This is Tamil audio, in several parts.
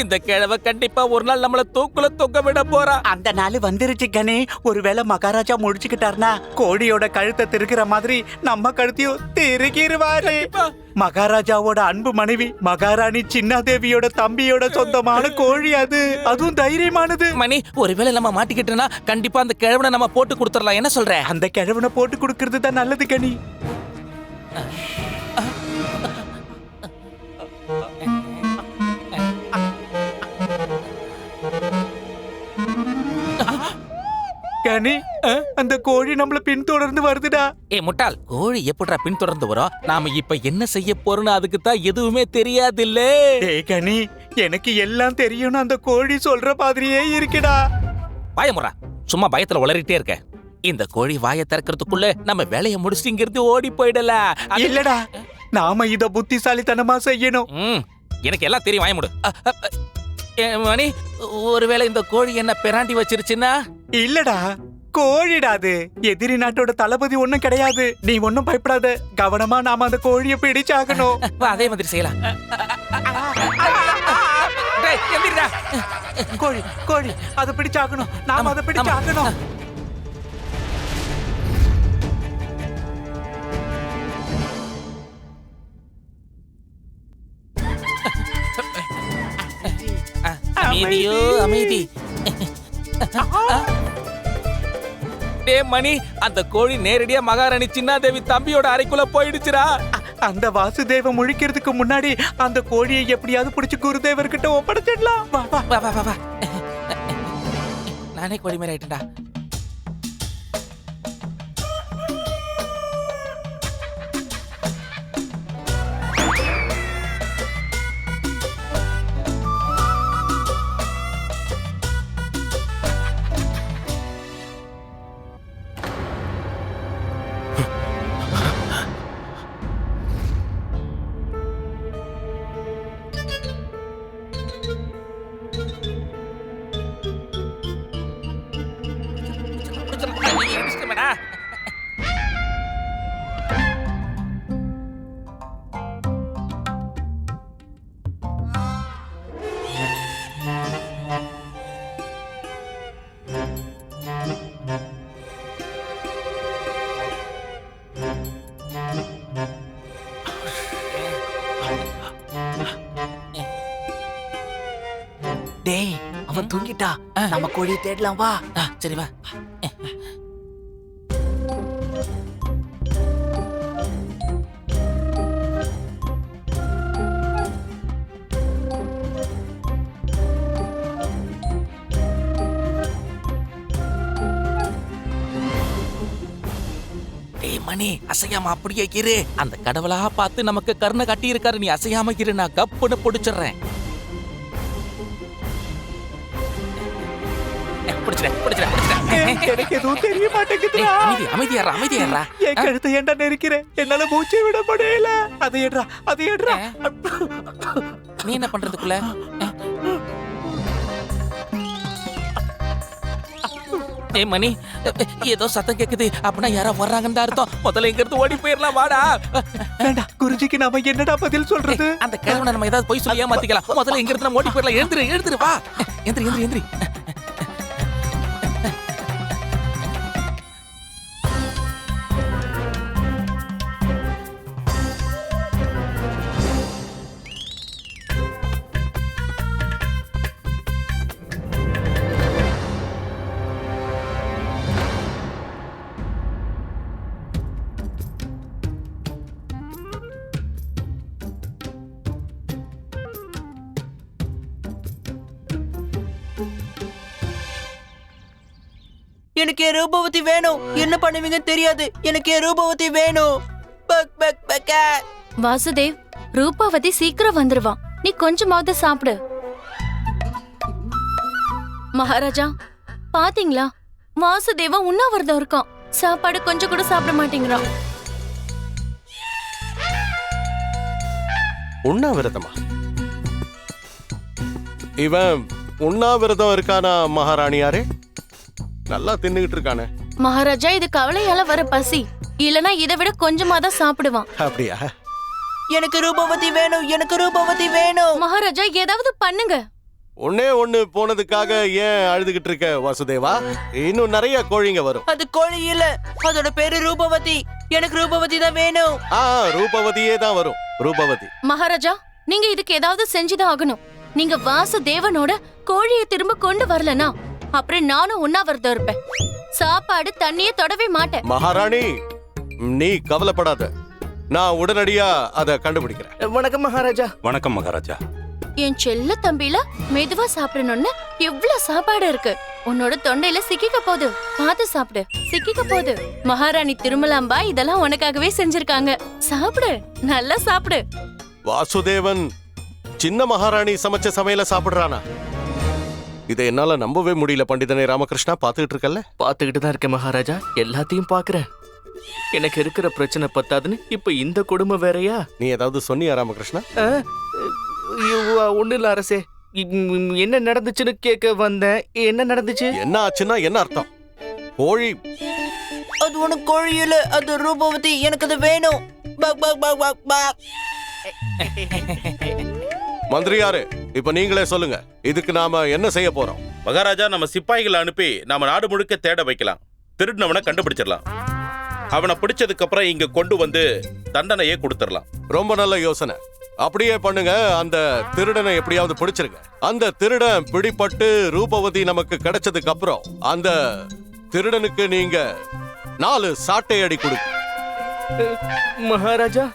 இந்த கிழவ கண்டிப்பா ஒரு நாள் நம்மள தூக்குல தொங்க விட போறா. அந்த நாள் வந்துருச்சு கணே ஒருவேளை மகாராஜா முடிச்சுக்கிட்டாருனா கோழியோட கழுத்தை திருக்கிற மாதிரி நம்ம கழுத்தையும் திருக்கிருவாரு மகாராஜாவோட அன்பு மனைவி மகாராணி சின்னாதேவியோட தம்பியோட சொந்தமான கோழி அது. அதுவும் தைரியமானது. மணி ஒருவேளை நம்ம மாட்டிக்கிட்டோம்னா கண்டிப்பா அந்த கிழவனை நம்ம போட்டு கொடுத்துடலாம். என்ன சொல்ற? அந்த கிழவனை போட்டு கொடுக்கறது தான் நல்லது கனி. கனி அந்த கோழி நம்மள பின்தொடர்ந்து வருதுடா. ஏ முட்டாள் கோழி எப்படிடா பின்தொடர்ந்து வரும்? நாம இப்ப என்ன செய்ய போறோம்னு அதுக்கு தான் எதுவுமே தெரியாது டேய் கனி எனக்கு எல்லாம் தெரியும்னு அந்த கோழி சொல்ற மாதிரியே இருக்குடா. பயமுறா சும்மா பயத்துல உளறிட்டே இருக்க. இந்த கோழி வாயை திறக்கிறதுக்குள்ள நம்ம வேலையை முடிச்சுட்டு இங்கிருந்து ஓடி போயிடல. இல்லடா நாம இத புத்திசாலித்தனமா செய்யணும். எனக்கு எல்லாம் தெரியும். வாய முடு. அ, அ, அ, ஏ, மணி ஒருவேளை இந்த கோழி என்ன பெராண்டி வச்சிருச்சுன்னா? இல்லடா கோழிடா அது. எதிரி நாட்டோட தளபதி ஒண்ணும் கிடையாது. நீ ஒண்ணும் பயப்படாத. கவனமா நாம அந்த கோழிய பிடிச்சாகணும். அதே மாதிரி செய்யலாம். கோழி கோழி அதை பிடிச்சாகணும். நாம அதை பிடிச்சாகணும். அமைதியோ அமைதி. டே மணி அந்த கோழி நேரடியா மகாராணி சின்னாதேவி தம்பியோட அறைக்குள்ள போயிடுச்சுடா. அந்த வாசுதேவ முழிக்கிறதுக்கு முன்னாடி அந்த கோழியை எப்படியாவது பிடிச்சு குருதேவர்கிட்ட ஒப்படைச்சிடலாம். வா வா. வா வா வா வா. நானே கோழி மாதிரி ஆயிட்டேன்டா. நம்ம கோழியை தேடலாம் வா. சரி வா. டேய் மணி அசையாம அப்படியே இரு. அந்த கடவுளா பார்த்து நமக்கு கருணை கட்டி இருக்காரு நீ அசையாம இரு நான் கப்புன்னு பிடிச்சிடுறேன். பிடிச்சிட்டேன் பிடிச்சிட்டேன் எனக்கு எதுவும் தெரிய மாட்டேங்குதுடா. அமைதி அமைதியாரா அமைதியாரா என் கழுத்தை நெருக்கிறேன் என்னால மூச்சை விட முடியல. அதை எடுறா அதை எடுறா நீ என்ன பண்றதுக்குள்ள? ஏய் மணி ஏதோ சத்தம் கேக்குது. அப்படின்னா யாரோ வர்றாங்கன்னு தான் அர்த்தம். முதல்ல இங்க இருந்து ஓடி போயிடலாம் வாடா. வேண்டாம் குருஜிக்கு நாம என்னடா பதில் சொல்றது? அந்த கிழவனை நம்ம ஏதாவது போய் சொல்லி ஏமாத்திக்கலாம். முதல்ல இங்க இருந்து நம்ம ஓடி போயிடலாம். எழுந்துரு எழுந்துரு வா. எந்திரி எந்திரி எந்திரி எனக்கு என் ரூபவதி வேணும். என்ன பண்ணுவீங்கன்னு தெரியாது. எனக்கு என் ரூபவதி வேணும். பக் பக் பக்க. வாசுதேவ் ரூபாவதி சீக்கிரம் வந்துருவான். நீ கொஞ்சமாவது சாப்பிடு. மகாராஜா பாத்தீங்களா? வாசுதேவா உண்ணாவிரதம் இருக்கான். சாப்பாடு கொஞ்சம் கூட சாப்பிட மாட்டேங்கிறான். உண்ணாவிரதமா? இவன் உண்ணாவிரதம் இருக்கானா மகாராணியாரே? நல்லா தின்னுகிட்டு இருக்கானே. மகாராஜா இது கவலையால வர பசி. இல்லனா இதை விட கொஞ்சமா தான் சாப்பிடுவான். அப்படியா? எனக்கு ரூபவதி வேணும் எனக்கு ரூபவதி வேணும். மகாராஜா ஏதாவது பண்ணுங்க. ஒண்ணே ஒண்ணு போனதுக்காக ஏன் அழுதுகிட்டு இருக்க வாசுதேவா? இன்னும் நிறைய கோழிங்க வரும். அது கோழி இல்ல அதோட பேரு ரூபவதி. எனக்கு ரூபவதி தான் வேணும். ஆ ரூபவதியே தான் வரும். ரூபவதி. மகாராஜா நீங்க இதுக்கு ஏதாவது செஞ்சுதான் ஆகணும். நீங்க வாசுதேவனோட கோழியை திரும்ப கொண்டு வரலனா அப்புறம் நானும் உண்ணாவிரதம் இருப்பேன். சாப்பாடு தண்ணிய தொடவே மாட்டேன். மகாராணி நீ கவலைப்படாத. நான் உடனடியா அதை கண்டுபிடிக்கிறேன். வணக்கம் மகாராஜா. வணக்கம் மகாராஜா. என் செல்ல தம்பில மெதுவா சாப்பிடணும்னு எவ்வளவு சாப்பாடு இருக்கு. உன்னோட தொண்டையில சிக்கிக்க போகுது. பார்த்து சாப்பிடு. சிக்கிக்க போகுது. மகாராணி திருமலாம்பா இதெல்லாம் உனக்காகவே செஞ்சிருக்காங்க. சாப்பிடு. நல்லா சாப்பிடு. வாசுதேவன் சின்ன மகாராணி சமைச்ச சமையல சாப்பிடுறானா? இதை என்னால நம்பவே முடியல பண்டிதனே. ராமகிருஷ்ணா பாத்துக்கிட்டு இருக்கல்ல? பார்த்துக்கிட்டு தான் இருக்கேன் மகாராஜா. எல்லாத்தையும் பார்க்கறேன். எனக்கு இருக்கிற பிரச்சனை பத்தாதுன்னு இப்ப இந்த கொடுமை வேறயா? நீ ஏதாவது சொன்னியா ராமகிருஷ்ணா? ஒண்ணு இல்ல அரசே. என்ன நடந்துச்சுன்னு கேட்க வந்தேன். என்ன நடந்துச்சு? என்ன ஆச்சுன்னா என்ன அர்த்தம்? கோழி. அது ஒண்ணு கோழி இல்ல அது ரூபவதி. எனக்கு அது வேணும். பக் பக் பக் பக் பக். மந்திரியாரு இப்ப நீங்களே சொல்லுங்க. இதுக்கு நாம என்ன செய்ய போறோம்? மகாராஜா நம்ம சிப்பாய்களை அனுப்பி நாம நாடு முழுக்க தேட வைக்கலாம். திருடினவனை கண்டுபிடிச்சிடலாம். அவனை பிடிச்சதுக்கு அப்புறம் இங்க கொண்டு வந்து தண்டனையே கொடுத்துடலாம். ரொம்ப நல்ல யோசனை. அப்படியே பண்ணுங்க. அந்த திருடனை எப்படியாவது பிடிச்சிருங்க. அந்த திருடன் பிடிபட்டு ரூபவதி நமக்கு கிடைச்சதுக்கு அப்புறம் அந்த திருடனுக்கு நீங்க நாலு சாட்டை அடி கொடுங்க. மகாராஜா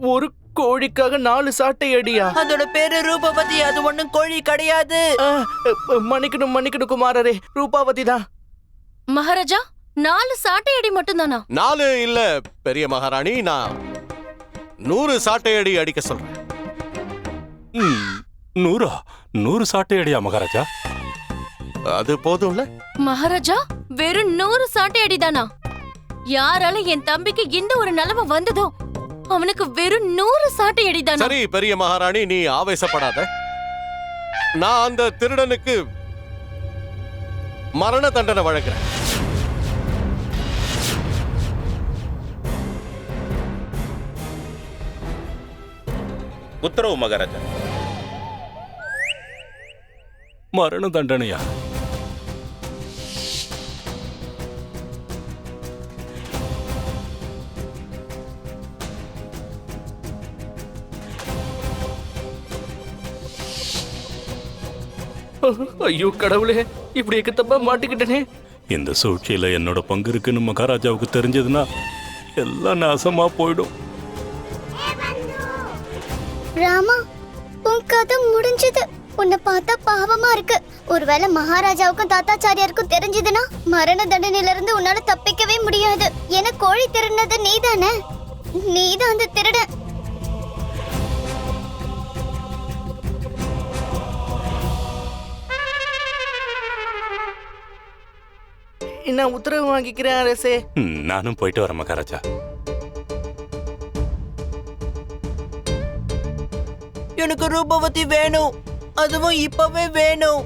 ஒரு கோழிக்காக நாலு சாட்டை அடியா? அதோட பேரு ரூபவதி அது ஒண்ணும் கோழி கிடையாது. மன்னிக்கணும் மன்னிக்கணும் குமாரரே. ரூபாவதி தான் மகாராஜா நாலு சாட்டை அடி மட்டும்தானா? நாலு இல்ல பெரிய மகாராணி நான் நூறு சாட்டை அடி அடிக்க சொல்றேன். நூறா? நூறு சாட்டை அடியா மகாராஜா? அது போதும்ல? மகாராஜா வெறும் நூறு சாட்டை அடிதானா? யாரால என் தம்பிக்கு இந்த ஒரு நிலைமை வந்ததோ? அவனுக்கு வெறும் நூறு சாட்டை அடிதானா சரி பெரிய மகாராணி நீ ஆவேசப்படாத. நான் அந்த திருடனுக்கு மரண தண்டனை வழங்குறேன். உத்தரவு மகாராஜா. மரண தண்டனையா? ஐயோ கடவுளே இப்படி எக்கத்தப்பா மாட்டிக்கிட்டனே. இந்த சூழ்ச்சியில என்னோட பங்கு இருக்குன்னு மகாராஜாவுக்கு தெரிஞ்சதுன்னா எல்லாம் நாசமா போயிடும். ராமா உன் கதை முடிஞ்சது. உன்னை பார்த்தா பாவமா இருக்கு. ஒருவேளை மகாராஜாவுக்கும் தாத்தாச்சாரியாருக்கும் தெரிஞ்சதுன்னா மரண தண்டனையில இருந்து உன்னால தப்பிக்கவே முடியாது. என கோழி திருடினது நீதானே? நீதான் அந்த திருடன். நான் உத்தரவு வாங்கிக்கிறேன் அரசே நானும் போயிட்டு வரேன் மகாராஜா. எனக்கு ரூபவதி வேணும். அதுவும் இப்பவே வேணும்.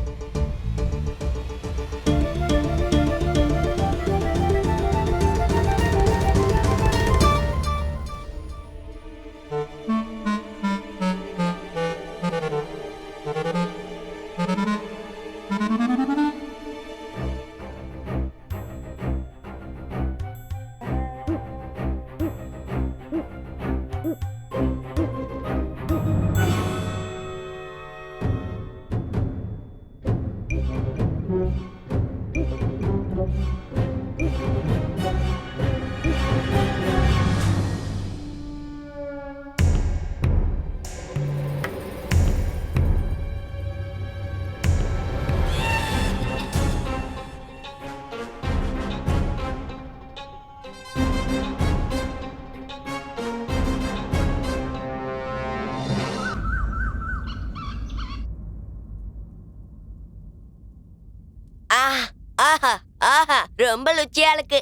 ஆஹா ஆஹா ரொம்ப ருச்சியா இருக்கு.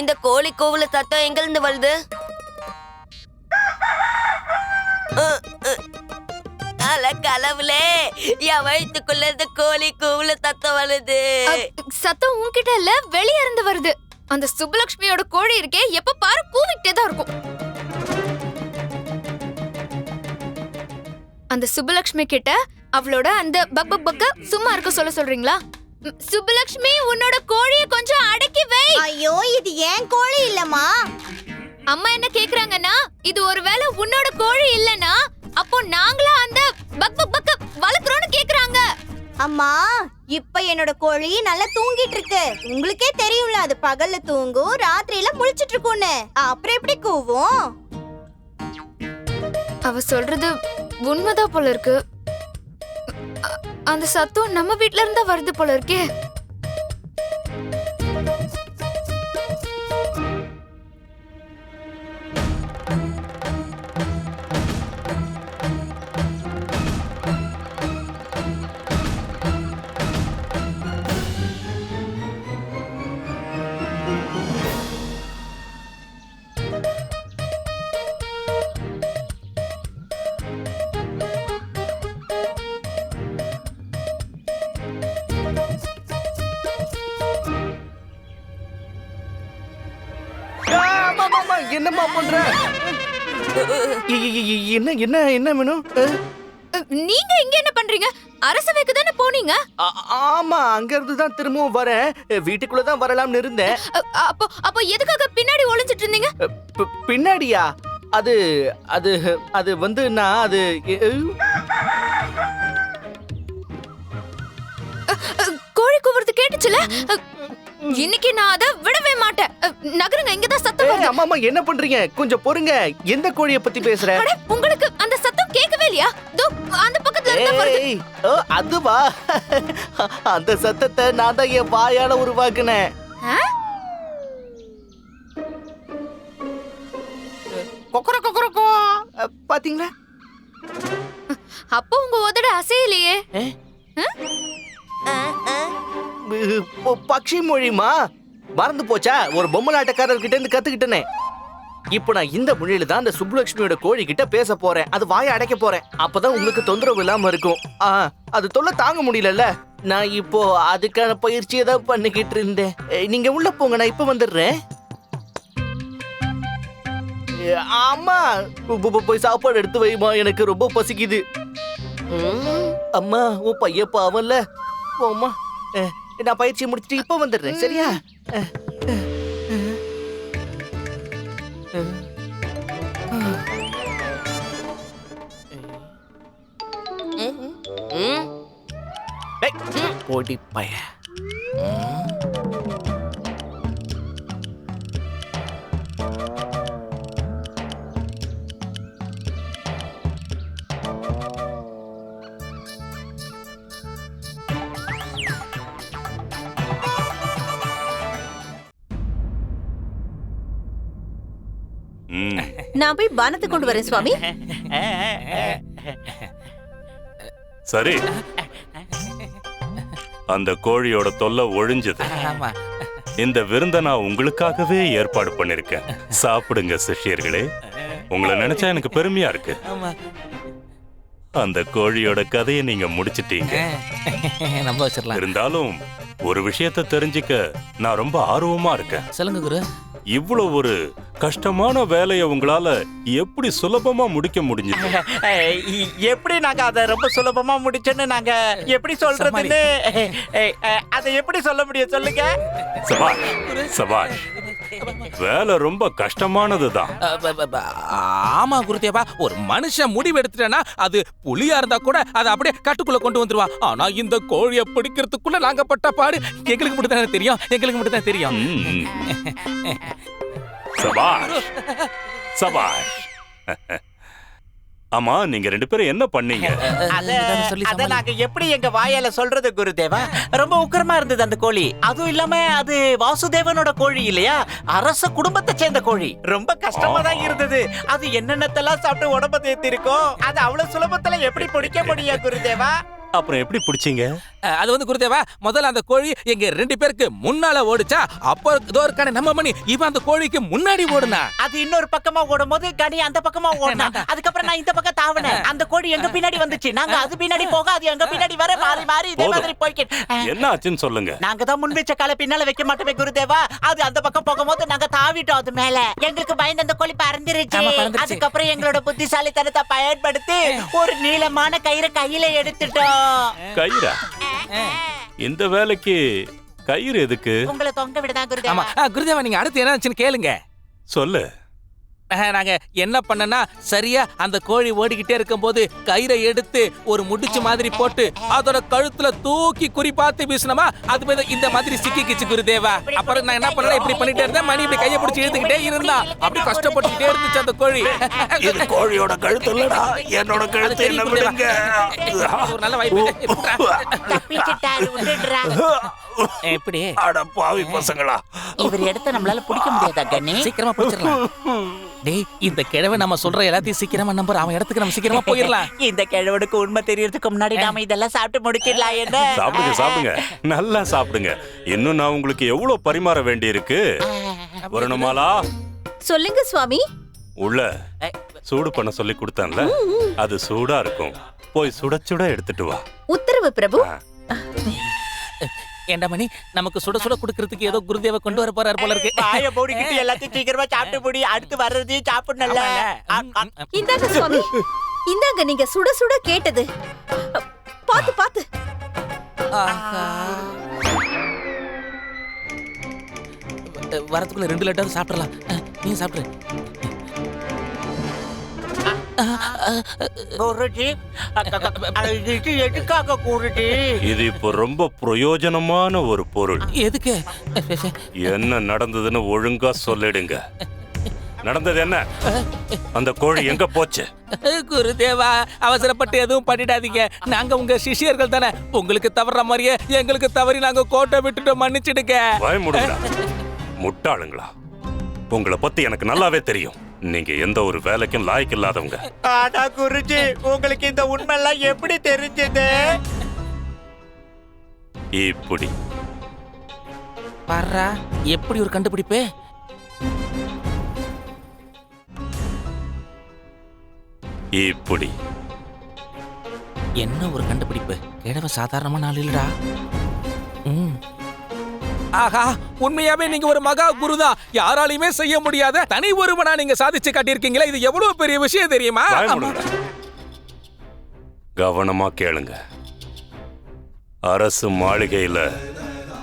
இந்த கோழி கோவில சத்தம் எங்க இருந்து வருது கலவுலே என் வயிற்றுக்குள்ள இருந்து கோழி கோவில சத்தம் வருது. சத்தம் உன்கிட்ட இல்ல வெளிய இருந்து வருது. அந்த சுப்புலட்சுமியோட கோழி இருக்கே எப்ப பாரு கூவிட்டே தான் இருக்கும். அந்த சுப்புலட்சுமி கிட்ட அவளோட அந்த பக் பக் பக்க சும்மா இருக்க சொல்ல சொல்றீங்களா? ம், சுப்புலட்சுமி உன்னோட கோழிய கொஞ்சம் அடக்கி வை. ஐயோ இது ஏன் கோழி இல்லம்மா? அம்மா என்ன கேக்குறாங்கன்னா இது ஒருவேளை உன்னோட கோழி இல்லனா அப்போ நாங்களா அந்த பக் பக் பக்க வளர்க்குறோம்னு கேக்குறாங்க. அம்மா இப்ப என்னோட கோழி நல்லா தூங்கிட்டு இருக்கு. உங்களுக்கே தெரியும்ல அது பகல்ல தூங்கும் ராத்திரியில முழிச்சிட்டு இருக்கும்னு. அப்புறம் எப்படி கூவும்? அவ சொல்றது உண்மைதான் போல இருக்கு. அந்த சத்தம் நம்ம வீட்ல இருந்தா வருது போல இருக்கே. என்னம்மா பண்ற? என்ன என்ன என்ன வேணும்? நீங்க இங்க என்ன பண்றீங்க? அரசவைக்கு தானே போனீங்க? ஆமா அங்க இருந்து தான் திரும்பவும் வரேன். வீட்டுக்குள்ள தான் வரலாம்னு இருந்தேன். அப்போ அப்போ எதுக்காக பின்னாடி ஒளிஞ்சிட்டு இருந்தீங்க? பின்னாடியா? அது அது அது வந்து நான் அது கோழி கூவுறது கேட்டுச்சுல? இன்னைக்கு நான் அதை விடவே மாட்டேன். நகருங்க இங்கதான் சத்தம் ஏய், வருது. அம்மா அம்மா என்ன பண்றீங்க? கொஞ்சம் பொறுங்க. எந்த கோழிய பத்தி பேசுற? அட, உங்களுக்கு அந்த சத்தம் கேட்கவே இல்லையா? தோ அந்த பக்கத்துல இருந்தா வருது ஓ, அதுவா? அந்த சத்தத்தை நான் தான் என் வாயால உருவாக்குனேன். ஆ? கொக்கர கொக்கரக்கோ பாத்தீங்களா? அப்போ உங்க உதட அசையலையே. ப- பக்ஷி மொழிமா? மறந்து போச்சா? ஒரு பொம்மை நாட்டக்காரர்கிட்ட இருந்து கத்துக்கிட்டேனே. இப்போ நான் இந்த மொழியில தான் அந்த சுப்புலட்சுமியோட கோழி கிட்ட பேச போறேன். அது வாயை அடைக்க போறேன். அப்பதான் உங்களுக்கு தொந்தரவு இல்லாம இருக்கும். ஆ அது தொல்லை தாங்க முடியலல்ல? நான் இப்போ அதுக்கான பயிற்சியை தான் பண்ணிக்கிட்டு இருந்தேன். நீங்க உள்ள போங்க. நான் இப்போ வந்துடுறேன். அம்மா! போய் சாப்பாடு எடுத்து வைமா எனக்கு ரொம்ப பசிக்குது. ம், அம்மா உன் பையன் பாவம்ல. போம்மா. நான் பயிற்சி முடிச்சிட்டு இப்ப வந்துடுறேன். சரியா? போடி பைய நான் போய் பானத்தை கொண்டு வரேன் சுவாமி. சரி. அந்த கோழியோட தொல்லை ஒழிஞ்சது. ஆமா. இந்த விருந்த நான் உங்களுக்காகவே ஏற்பாடு பண்ணிருக்கேன். சாப்பிடுங்க சிஷ்யர்களே. உங்களை நினைச்சா எனக்கு பெருமையா இருக்கு. ஆமா. அந்த கோழியோட கதையை நீங்க முடிச்சிட்டீங்க. இருந்தாலும் ஒரு விஷயத்தை தெரிஞ்சுக்க நான் ரொம்ப ஆர்வமா இருக்கேன். சொல்லுங்க குரு. இவ்வளவு ஒரு கஷ்டமான வேலையை உங்களால எப்படி சுலபமா முடிக்க முடிஞ்சது? எப்படி நாங்க அத ரொம்ப சுலபமா முடிச்சோன்னு நாங்க எப்படி சொல்றதுன்னு? அதை எப்படி சொல்ல முடியும் சொல்லுங்க. சபாஷ் சபாஷ். வேலை ரொம்ப கஷ்டமானதுதான். ஆமா குருதேவா. ஒரு மனுஷன் முடிவு எடுத்துட்டேன்னா அது புலியா இருந்தா கூட அதை அப்படியே கட்டுக்குள்ள கொண்டு வந்துருவான். ஆனா இந்த கோழியை பிடிக்கிறதுக்குள்ள நாங்க பட்ட பாடு எங்களுக்கு மட்டும் தானே தெரியும்? எங்களுக்கு மட்டும் தான் தெரியும். சபாஷ். சபாஷ். ஆமா நீங்க ரெண்டு பேரும் என்ன பண்ணீங்க? அத. நாங்க எப்படி எங்க வாயால சொல்றது குருதேவா? ரொம்ப உக்கிரமா இருந்தது அந்த கோழி. அதுவும் இல்லாம அது வாசுதேவனோட கோழி இல்லையா? அரச குடும்பத்தை சேர்ந்த கோழி. ரொம்ப கஷ்டமா தான் இருந்தது. அது என்னென்னத்தெல்லாம் சாப்பிட்டு உடம்ப தேத்தி இருக்கோ அது அவ்வளவு சுலபத்துல எப்படி பிடிக்க முடியும் குருதேவா? அப்புறம் எப்படி பிடிச்சீங்க? அது வந்து குருதேவா முதல்ல அந்த கோழி எங்க ரெண்டு பேருக்கு முன்னால ஓடுச்சா அப்போ இருக்கானே நம்ம மணி இவன் அந்த கோழிக்கு முன்னாடி ஓடுனா? அது இன்னொரு பக்கமா ஓடும் போது கனி அந்த பக்கமா ஓடினான் அதுக்கப்புறம் நான் இந்த பக்கம் தாவனேன். அந்த கோடி எங்க பின்னாடி வந்துச்சு? நாங்க அது பின்னாடி போக அது எங்க பின்னாடி வர மாறி மாறி இதே. மாதிரி போய்க்கிட்டு என்ன ஆச்சுன்னு சொல்லுங்க. நாங்க தான் முன் வச்ச காலை பின்னால வைக்க மாட்டோமே குருதேவா. அது அந்த பக்கம் போகும்போது நாங்க தாவிட்டோம் அது மேல. எங்களுக்கு பயந்து அந்த கோழி பறந்துருச்சு. அதுக்கப்புறம் எங்களோட புத்திசாலித்தனத்தை பயன்படுத்தி ஒரு நீளமான கயிறை கையில எடுத்துட்டோம். கயிறா? இந்த வேலைக்கு கயிறு எதுக்கு? உங்களை தொங்க விடுதான் ஆமா. குருதேவா அஹ், குருதேவா நீங்க அடுத்து என்ன ஆச்சுன்னு கேளுங்க. சொல்லு. நாங்க என்ன பண்ணனா சரியா அந்த கோழி ஓடிக்கிட்டே இருக்கும்போது கயிறை எடுத்து ஒரு முடிச்சு மாதிரி போட்டு அதோட கழுத்துல தூக்கி குறி பார்த்து வீசினமா? அது போய் இந்த மாதிரி சிக்கிக்கிச்சு குருதேவா அப்புறம் நான் என்ன பண்ணேன் இப்படி பண்ணிட்டே இருந்தேன். மணி இப்படி கையை பிடிச்சி இழுத்துக்கிட்டே இருந்தான் அப்படி கஷ்டப்பட்டுக்கிட்டே இருந்துச்சு அந்த கோழி. இது கோழியோட கழுத்து இல்லடா. என்னோட தெரியும் குருதேவா. ஒரு நல்ல வாய்ப்பு எப்படி அட பாவி பசங்களா. இவர் எடுத்த நம்மளால பிடிக்க முடியாதா கண்ணி? சீக்கிரமா பிடிச்சிடலாம். டேய் இந்த கிழவை நம்ம சொல்ற எல்லாத்தையும் சீக்கிரமா நம்பர் அவன் இடத்துக்கு நம்ம சீக்கிரமா போயிடலாம். இந்த கிழவனுக்கு உண்மை தெரியறதுக்கு முன்னாடி நாம இதெல்லாம் சாப்பிட்டு முடிச்சிடலாம் என்ன? சாப்பிடுங்க சாப்பிடுங்க. நல்லா சாப்பிடுங்க. இன்னும் நான் உங்களுக்கு எவ்வளவு பரிமாற வேண்டியிருக்கு? வரணுமாலா? சொல்லுங்க சுவாமி. உள்ள. சூடு பண்ண சொல்லி கொடுத்தேன்ல. அது சூடா இருக்கும். போய் சுட சுட எடுத்துட்டு வா. உத்தரவு பிரபு. ஏண்டா மணி? நமக்கு சுட சுட குடுக்கறதுக்கு ஏதோ குருதேவ கொண்டு வர போறாரு போல இருக்கு. வாய மூடிக்கிட்டு எல்லாத்தையும் சீக்கிரமா சாப்பிட்டு முடி அடுத்து வர்றதையும் சாப்பிடணும்ல. இந்தாங்க சுவாமி. இந்தாங்க நீங்க சுட சுட கேட்டது. பாத்து பாத்து. வரதுக்குள்ள ரெண்டு லட்டாவது சாப்பிடலாம். நீ சாப்பிடு. குருஜி இது எதுக்காக குருஜி இது இப்போ ரொம்ப பிரயோஜனமான ஒரு பொருள். எதுக்கு? என்ன நடந்ததுன்னு ஒழுங்கா சொல்லிடுங்க. நடந்தது என்ன? அந்த கோழி எங்க போச்சு? குருதேவா அவசரப்பட்டு எதுவும் பண்ணிடாதீங்க. நாங்க உங்க சிஷ்யர்கள் தானே. உங்களுக்கு தவற மாதிரியே எங்களுக்கு தவறி நாங்க கோட்டை விட்டுட்டு மன்னிச்சிடுங்க. முட்டாளுங்களா? உங்களை பத்தி எனக்கு நல்லாவே தெரியும். நீங்க எந்த ஒரு வேலைக்கும் லாய்க்கு இல்லாதவங்க. ஆனா குருஜி உங்களுக்கு இந்த உண்மை எல்லாம் எப்படி தெரிஞ்சது? இப்படி. பாரா எப்படி ஒரு கண்டுபிடிப்பு? இப்படி. என்ன ஒரு கண்டுபிடிப்பு? கிழவ சாதாரணமான ஆள் இல்லடா. ம். ஆஹா உண்மையாவே நீங்க ஒரு மகா குருதான் யாராலையுமே செய்ய முடியாத தனி ஒருவனா நீங்க சாதிச்சு காட்டியிருக்கீங்களே? இது எவ்வளவு பெரிய விஷயம் தெரியுமா? கவனமா கேளுங்க. அரசு மாளிகையில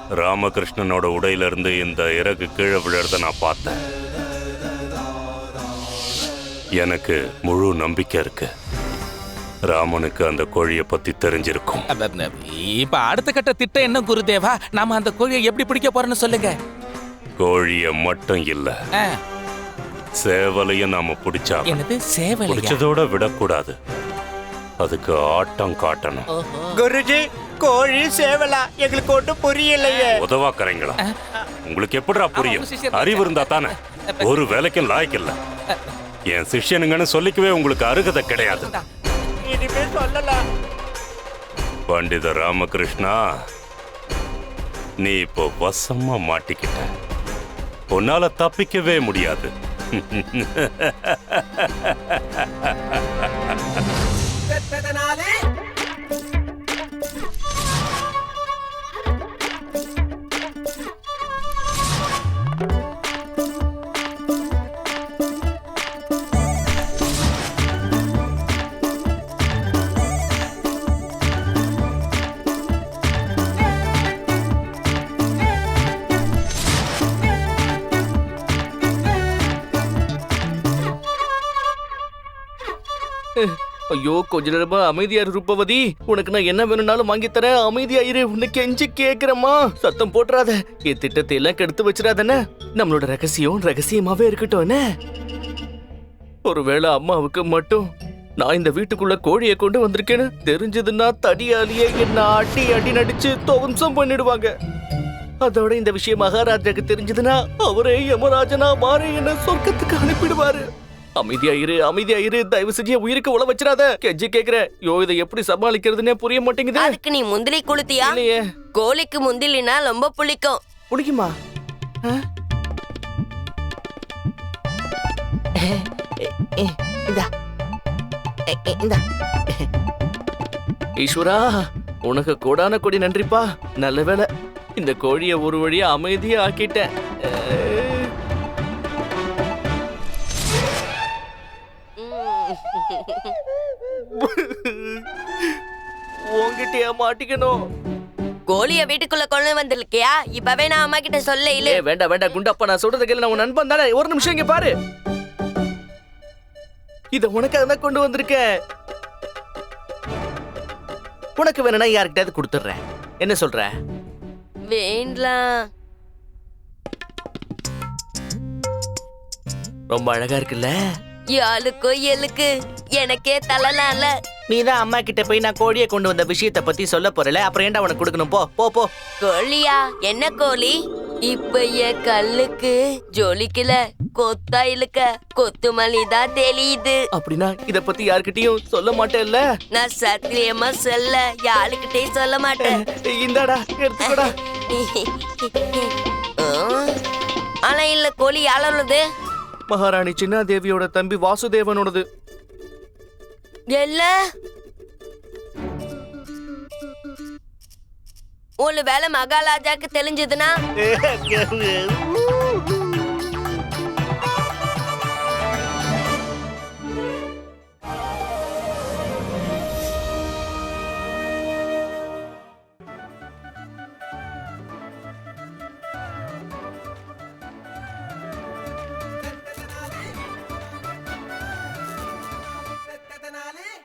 ராமகிருஷ்ணனோட உடையில இருந்து இந்த இறகு கீழே விழுறத நான் பார்த்தேன். எனக்கு முழு நம்பிக்கை இருக்கு. ராமனுக்கு அந்த கோழியை பத்தி தெரிஞ்சிருக்கும். இப்ப அடுத்த கட்ட திட்டம் என்ன குருதேவா? நாம அந்த கோழியை எப்படி பிடிக்க போறோம்னு சொல்லுங்க. கோழிய மட்டும் இல்ல. சேவலையும் நாம பிடிச்சா என்னது? சேவலையா? பிடிச்சதோட விடக்கூடாது. அதுக்கு ஆட்டம் காட்டணும். குருஜி கோழி சேவலா எங்களுக்கு ஒன்றும் புரியலையே. உதவாக்கறீங்களா உங்களுக்கு எப்படிடா புரியும்? அறிவு இருந்தா தானே? ஒரு வேலைக்கும் லாய்க்கு இல்ல என் சிஷ்யனுங்கன்னு சொல்லிக்கவே உங்களுக்கு அருகதை கிடையாது. இனிமே சொல்லலாம். பண்டித ராமகிருஷ்ணா நீ இப்போ வசமா மாட்டிக்கிட்ட. உன்னால தப்பிக்கவே முடியாது. ஐயோ கொஞ்ச நேரமா அமைதியா ரூபவதி. உனக்கு நான் என்ன வேணும்னாலும் வாங்கி தரேன். அமைதியா இரு. உன்னை கெஞ்சி கேக்குறமா சத்தம் போட்டுறாத. என் திட்டத்தை எல்லாம் கெடுத்து வச்சிடாதன நம்மளோட ரகசியம் ரகசியமாவே இருக்கட்டும் ஒருவேளை அம்மாவுக்கு மட்டும் நான் இந்த வீட்டுக்குள்ள கோழியை கொண்டு வந்திருக்கேன்னு தெரிஞ்சதுன்னா தடியாலேயே என்ன அடி அடி நடிச்சு துவம்சம் பண்ணிடுவாங்க. அதோட இந்த விஷயம் மகாராஜாக்கு தெரிஞ்சதுன்னா அவரே யமராஜனா மாறி என்ன சொர்க்கத்துக்கு அனுப்பிடுவாரு. அமைதியா இரு அமைதியா இரு. தயவு செஞ்சு உயிருக்கு உழ வச்சிடாத. கெஞ்சி கேக்குறேன் யோ இதை எப்படி சமாளிக்கிறதுனே புரிய மாட்டேங்குது. அதுக்கு நீ முந்திரி குளுத்தியா? இல்லையே. கோழிக்கு முந்திரினா ரொம்ப பிடிக்கும் பிடிக்குமா? இந்தா. இந்தா. ஈஸ்வரா உனக்கு கோடான கொடி நன்றிப்பா. நல்ல வேளை இந்த கோழிய ஒரு வழியா அமைதியா ஆக்கிட்டேன். அஹ். உன்கிட்டயா மாட்டிக்கணும். கோழிய வீட்டுக்குள்ள கொண்டு வந்திருக்கியா? இப்பவே நான் அம்மா கிட்ட சொல்ல இல்ல வேண்டாம் வேண்டாம் குண்டப்பா நான் சொல்றது கேளு நான் உன் நண்பன் தானே. ஒரு நிமிஷம் இங்க பாரு. இத உனக்காக தான் கொண்டு வந்திருக்கேன். உனக்கு வேணும்னா யாருக்கிட்டாவது கொடுத்துட்றேன். என்ன சொல்ற? வேண்டாம் ரொம்ப அழகா இருக்குல்ல? யாளுக்கோ எலுக்கு. எனக்கே தலலாம்ல நீ தான் அம்மா கிட்ட போய் நான் கோழியை கொண்டு வந்த விஷயத்தை பத்தி சொல்ல போறல அப்புறம் ஏன்டா உனக்கு கொடுக்கணும்? போ போ போ. கோழியா? என்ன கோழி? இப்ப என் கல்லுக்கு ஜொலிக்கல கொத்தா இழுக்க கொத்துமல்லி தான் தெரியுது அப்படின்னா இத பத்தி யார்கிட்டயும் சொல்ல மாட்டேல்ல? நான் சத்தியமா சொல்ல யாருக்கிட்டையும் சொல்ல மாட்டேன். இந்தாடா எடுத்துக்கோடா. ஆனா இல்ல கோழி யாரோடது? மகாராணி சின்னாதேவியோட தம்பி வாசுதேவனோடது. என்ன? ஒன்று வேலை மகாராஜாக்கு தெரிஞ்சதுன்னா?